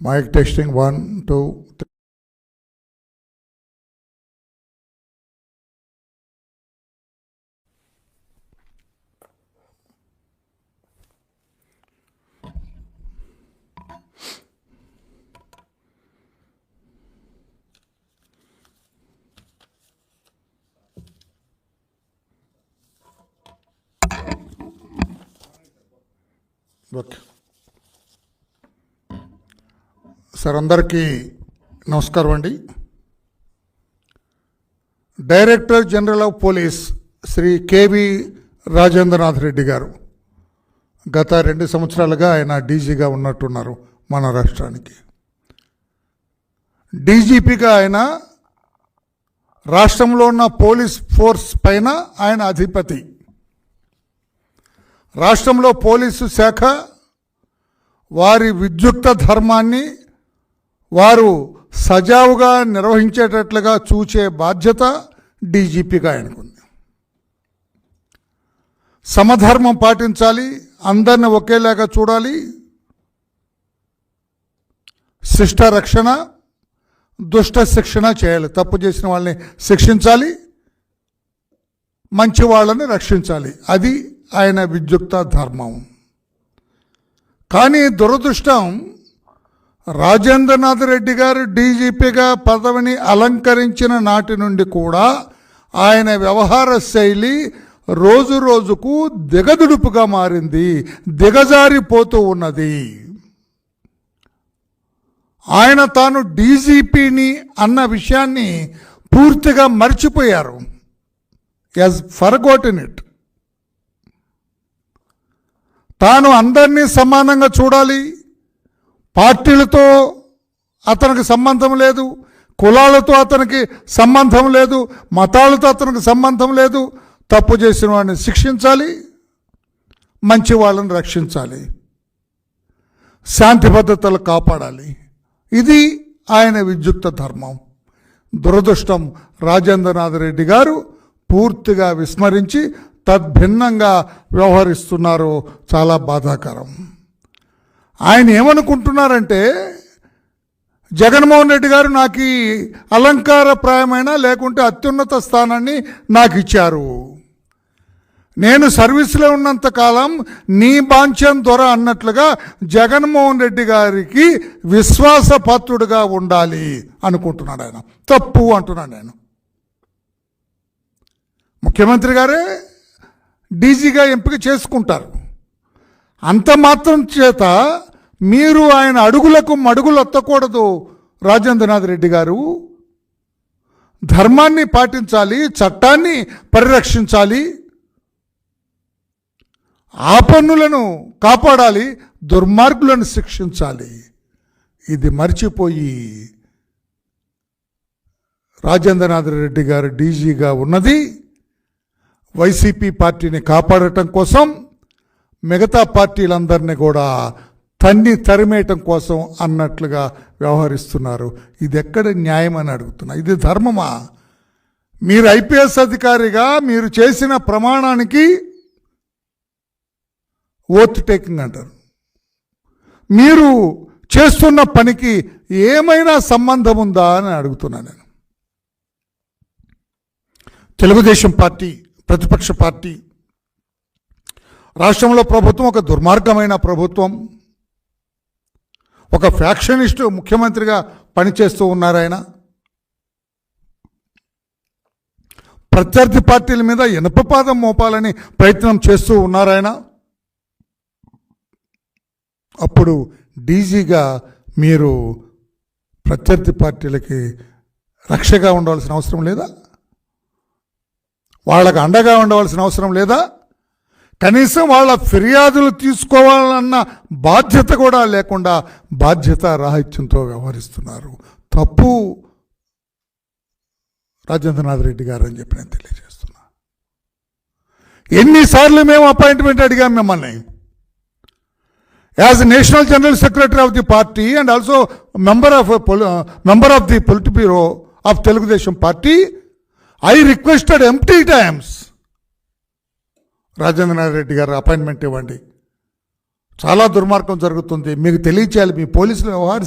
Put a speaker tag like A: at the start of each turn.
A: Mic testing one, two, three. Okay sir అందరికీ నమస్కారం అండి. Director general of police Shri K V Rajendranath Reddy గారు గత రెండు సంవత్సరాలుగా ఆయన డీజీగా ఉన్నట్టున్నారు మన రాష్ట్రానికి. డీజీపీగా ఆయన రాష్ట్రంలో ఉన్న పోలీస్ ఫోర్స్ పైన ఆయన అధిపతి. రాష్ట్రంలో పోలీసు శాఖ వారి విద్యుక్త ధర్మాన్ని వారు సజావుగా నిర్వహించేటట్లుగా చూచే బాధ్యత డీజీపీగా ఆయనకుంది. సమధర్మం పాటించాలి అందరిని ఒకేలాగా చూడాలి. శిష్ట రక్షణ దుష్ట శిక్షణ చేయాలి. తప్పు చేసిన వాళ్ళని శిక్షించాలి మంచి వాళ్ళని రక్షించాలి. అది ఆయన విద్యుక్త ధర్మం. కానీ దురదృష్టం రాజేంద్రనాథ్ రెడ్డి గారు డీజీపీగా పదవిని అలంకరించిన నాటి నుండి కూడా ఆయన వ్యవహార శైలి రోజు రోజుకు దిగదుడుపుగా మారింది దిగజారిపోతూ ఉన్నది. ఆయన తాను డీజీపీని అన్న విషయాన్ని పూర్తిగా మర్చిపోయారు. యాజ్ ఫర్గోటన్ ఇట్ తాను అందరినీ సమానంగా చూడాలి పార్టీలతో అతనికి సంబంధం లేదు కులాలతో అతనికి సంబంధం లేదు మతాలతో అతనికి సంబంధం లేదు. తప్పు చేసిన వాడిని శిక్షించాలి మంచి వాళ్ళని రక్షించాలి శాంతి భద్రతలు కాపాడాలి. ఇది ఆయన విద్యుక్త ధర్మం. దురదృష్టం రాజేంద్రనాథ్ రెడ్డి గారు పూర్తిగా విస్మరించి తద్భిన్నంగా వ్యవహరిస్తున్నారు. చాలా బాధాకరం. ఆయన ఏమనుకుంటున్నారంటే జగన్మోహన్ రెడ్డి గారు నాకు ఈ అలంకారప్రాయమైన లేకుంటే అత్యున్నత స్థానాన్ని నాకు ఇచ్చారు. నేను సర్వీసులో ఉన్నంత కాలం నీ బాంఛన్ దొర అన్నట్లుగా జగన్మోహన్ రెడ్డి గారికి విశ్వాసపాత్రుడుగా ఉండాలి అనుకుంటున్నాడు ఆయన. తప్పు అంటున్నాడు నేను. ముఖ్యమంత్రి గారే డీజీగా ఎంపిక చేసుకుంటారు. అంత మాత్రం చేత మీరు ఆయన అడుగులకు మడుగులు ఎత్తకూడదు రాజేంద్రనాథ్ రెడ్డి గారు. ధర్మాన్ని పాటించాలి చట్టాన్ని పరిరక్షించాలి ఆపన్నులను కాపాడాలి దుర్మార్గులను శిక్షించాలి. ఇది మర్చిపోయి రాజేంద్రనాథ్ రెడ్డి గారు డీజీగా ఉన్నది. వైసీపీ పార్టీని కాపాడటం కోసం మిగతా పార్టీలందరినీ కూడా తన్ని తరిమేయటం కోసం అన్నట్లుగా వ్యవహరిస్తున్నారు. ఇది ఎక్కడ న్యాయం అని అడుగుతున్నా. ఇది ధర్మమా? మీరు ఐపీఎస్ అధికారిగా మీరు చేసిన ప్రమాణానికి ఓత్ టేకింగ్ అంటారు. మీరు చేస్తున్న పనికి ఏమైనా సంబంధం ఉందా అని అడుగుతున్నా నేను. తెలుగుదేశం పార్టీ ప్రతిపక్ష పార్టీ రాష్ట్రంలో ప్రభుత్వం ఒక దుర్మార్గమైన ప్రభుత్వం. ఒక ఫ్యాక్షనిస్ట్ ముఖ్యమంత్రిగా పనిచేస్తూ ఉన్నారాయన ప్రత్యర్థి పార్టీల మీద ఇనపపాదం మోపాలని ప్రయత్నం చేస్తూ ఉన్నారాయన అప్పుడు డీజీగా మీరు ప్రత్యర్థి పార్టీలకి రక్షగా ఉండవలసిన అవసరం లేదా? వాళ్ళకు అండగా ఉండవలసిన అవసరం లేదా? కనీసం వాళ్ళ ఫిర్యాదులు తీసుకోవాలన్న బాధ్యత కూడా లేకుండా బాధ్యత రాహిత్యంతో వ్యవహరిస్తున్నారు. తప్పు రాజేంద్రనాథ్ రెడ్డి గారు అని చెప్పి నేను తెలియజేస్తున్నా. ఎన్నిసార్లు మేము అపాయింట్మెంట్ అడిగాం మిమ్మల్ని. As national general secretary of the party and also member of member of the polit bureau of Telugu Desam party I requested many times Rajendranath Reddy గారు అపాయింట్మెంట్ ఇవ్వండి. చాలా దుర్మార్గం జరుగుతుంది. మీకు తెలియచేయాలి మీ పోలీసులు వ్యవహారం